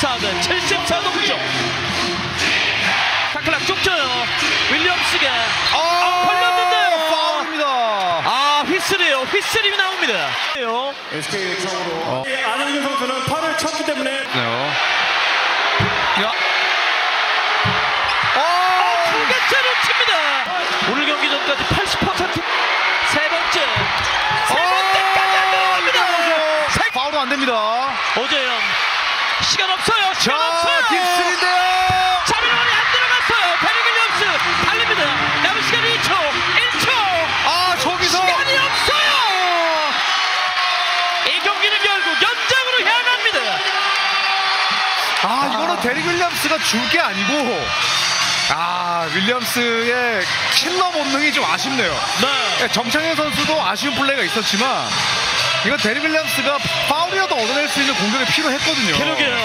74대 74 동점. 타클락 쫓겨요. 윌리엄스가 아, 걸렸는데요. 파울입니다. 아 휘슬이에요. 휘슬이 나옵니다. 요. SK 처음으로 안현준 선수는 팔을 쳤기 때문에 네. 야. 두 어! 개째를 칩니다. 오늘 경기 전까지 80%세 번째 세 번째까지 안 들어갑니다. 세- 파울은 안 됩니다. 오재영 시간 없어요. 시간 자, 없어요. 딥스인데요. 자밀원이 안 들어갔어요. 베리 윌리엄스 달립니다. 남은 시간 2초, 1초. 아, 저기서 시간이 없어요. 이 경기는 결국 연장으로 향합니다. 아, 이거는 데릭 윌리엄스가 줄 게 아니고 아, 윌리엄스의 킬러 본능이 좀 아쉽네요. 네. 정창현 선수도 아쉬운 플레이가 있었지만 이거 데릭 윌리엄스가 파울이라도 얻어낼 수 있는 공격이 필요했거든요. 그러게요.